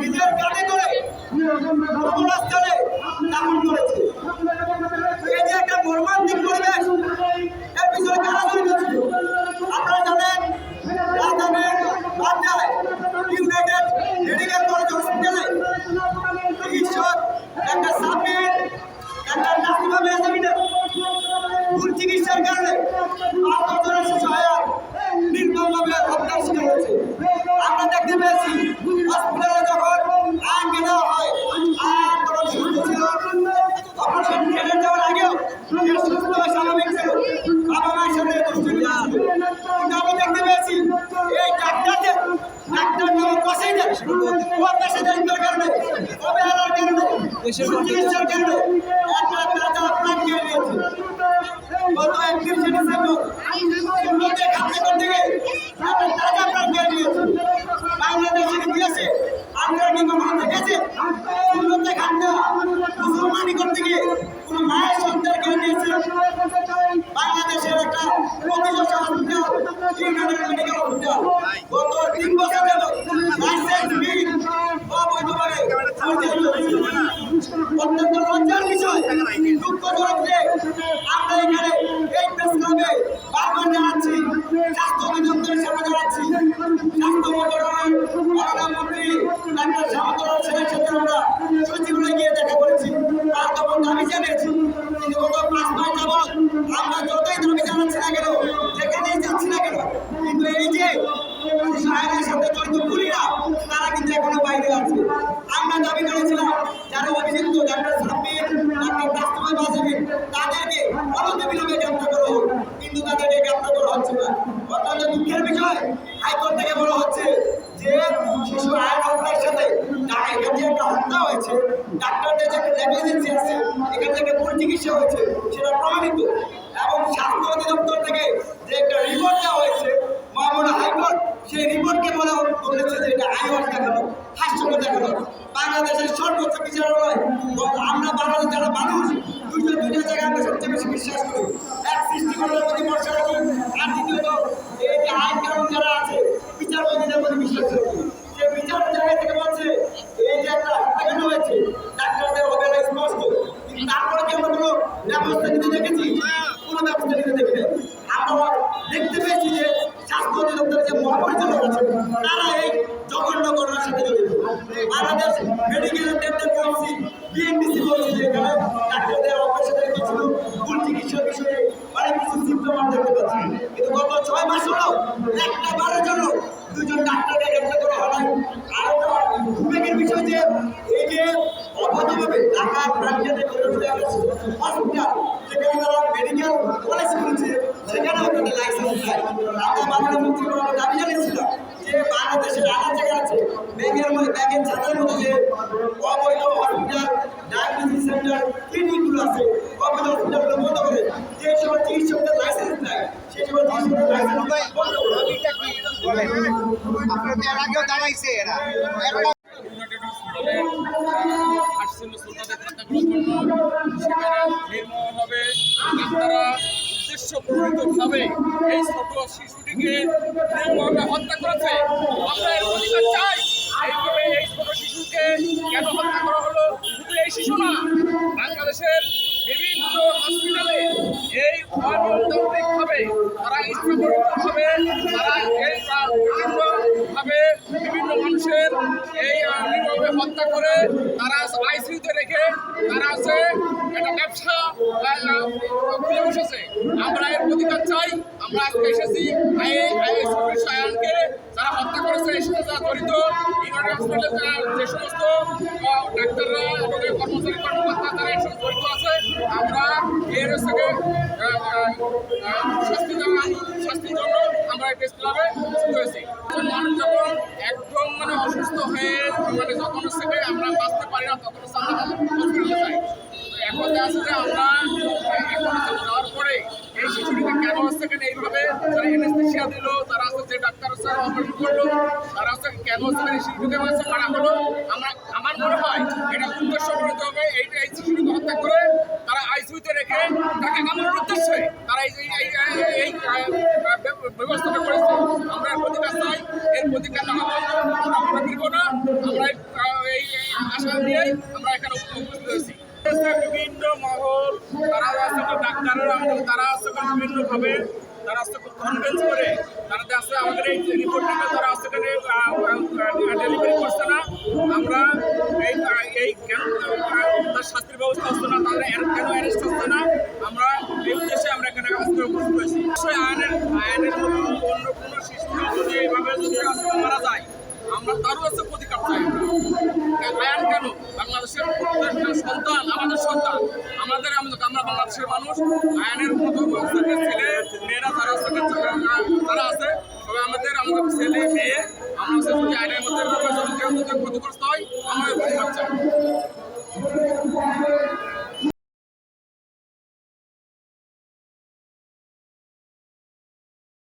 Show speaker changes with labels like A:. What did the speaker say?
A: নিজের কাঁধে করে অবস্থানে দাফন করেছে। এই যে একটা মর্মান্তিক পরিবেশ, এর পিছনে কারা জড়িত পেশাদারিত্বের কারণে দেশের কারণে চিকিৎসার অত্যন্ত বিষয় হাইকোর্ট থেকে বলা একটা হত্যা হয়েছে। ডাক্তারদের যে নেগলিজেন্সি আছে, এখান থেকে ভুল চিকিৎসা আমরা বাংলাদেশ যারা মানুষ, দুইটা দুইটা জায়গায় আমরা সবচেয়ে বেশি বিশ্বাস করি। এক সৃষ্টিকর্তার প্রতি ভরসা রাখি আর দ্বিতীয়ত কানুন যারা আছে, বিচারপতিদের প্রতি বিশ্বাস যে বিচার জায়গা থেকে বলছে, এই যে একটা হত্যাকাণ্ড হয়েছে, ডাক্তারদের অবহেলা স্পষ্ট। তারপরে কি আমরা কোনো ব্যবস্থা নিতে দেখেছি? কোনো ব্যবস্থা নিতে দেখি আমরা দেখতে পেয়েছি যে স্বাস্থ্য অধিদপ্তরের যে মহাপরিচালক আছে তারা এই জঘন্য ঘটনার সাথে জড়িত। বাংলাদেশ দুজন ডাক্তারকে গ্রেপ্তার করা হয় আর উদ্বেগের বিষয় যে এই যে অবৈধভাবে ঢাকা প্রাণঘাতে হসপিটাল যেখানে তারা মেডিকেল কলেজ করেছে সেখানেও তাদের লাইসেন্স নাই। আমরা মাননীয় মন্ত্রী আমরা দাবি জানিয়েছিলাম যে বাংলাদেশের আনা জায়গা আছে ব্যাংকের মধ্যে ব্যাংকের ছাতার মধ্যে যে অবৈধ হসপিটাল ডায়াগনোসিস সেন্টার ক্লিনিকগুলো আছে, অবৈধ হসপিটালগুলো বন্ধ করে যে সময় চিকিৎসকদের লাইসেন্স নাই সেই সময়
B: দাঁড়াইছে এরা
C: আসছিল শ্রোতাদের হত্যা করার জন্য সেখানে নির্মমভাবে ডাক্তাররা উদ্দেশ্য এই হত্যা করেছে আমরা এর অধিকার চাই এইভাবে এই ছোট শিশুকে কেন হত্যা করা হলো? শুধু এই শিশু না, বাংলাদেশের বিভিন্ন হসপিটালে এই অনিয়ন্ত্রিতভাবে তারা ইচ্ছাকৃতভাবে তারা এই বিভিন্নভাবে বিভিন্ন মানুষের এই নির্মমভাবে হত্যা করে, তারা আইসিইউতে রেখে তারা আছে একটা ব্যবসা খুলে বসেছে। আমরা এর প্রতিকার চাই, আমরা আজকে এসেছি সায়ানকে যারা হত্যা করেছে, এই সাথে যারা জড়িত ইউনাইটেড হসপিটালে যে সমস্ত ডাক্তাররা এবং কর্মচারী কর্মকর্তা আছে আমরা এর থেকে দেওয়া শাস্তির জন্য আমরা এই প্রেস ক্লাবে হয়েছি। মানুষ যখন একদম মানে অসুস্থ হয়ে মানে যখন হচ্ছে আমরা বাঁচতে পারি না, তখন হচ্ছে আমরা হসপিটালে যাই। এখন দেখা যে আমরা যাওয়ার পরে এই শিশুটিকে কেন হচ্ছে কেন এইভাবে যারা এনেস্থেশিয়া দিল, তারা হচ্ছে যে ডাক্তার হচ্ছে অপারেশন করল, তারা হচ্ছে কেন হচ্ছে শিশুটিকে হচ্ছে মারা হলো, আমার মনে হয়। এটা উদ্দেশ্য করতে হবে এই শিশুটিকে হত্যা করে তারা আইসিইউতে রেখে তাকে কামানোর উদ্দেশ্যে তারা এই এই ব্যবস্থাটা করেছে। আমরা প্রতিকার চাই, এর এর প্রতি কেন আমরা দিব না। আমরা এই- আশা নিয়েই আমরা এখানে উপস্থিত হয়েছি। বিভিন্ন মহল, তারা ডাক্তাররা, আমাদের তারা আছে তো বিভিন্ন ভাবে, তারা আছে কনভেন্স করে তারা আছে আমাদের এই রিপোর্টটাকে তারা আছে এখানে ডেলিভারি করছে না আমরা এই এই কেন তার শাস্তির ব্যবস্থা হচ্ছে না তাদের এর- কেন অ্যারেস্ট হচ্ছে না আমরা এই উদ্দেশ্যে আমরা এখানে আজকে উপস্থিত হয়েছি অবশ্যই আইনের আইনের মতো অন্য কোনো শিশু যদি এইভাবে যদি আজকে মারা যায় আমরা তারও হচ্ছে প্রতিকার চাই আমরা আইন কেন প্রত্যেকটা সন্তান, আমাদের সন্তান। আমাদের আমাদের আমরা বাংলাদেশের মানুষ। আইনের মতো ছেলে, মেয়েরা যারা তারা আছে তবে আমাদের আমাদের ছেলে, মেয়ে, আমরা যদি আইনের মধ্যে কেউ যদি ক্ষতিগ্রস্ত হয়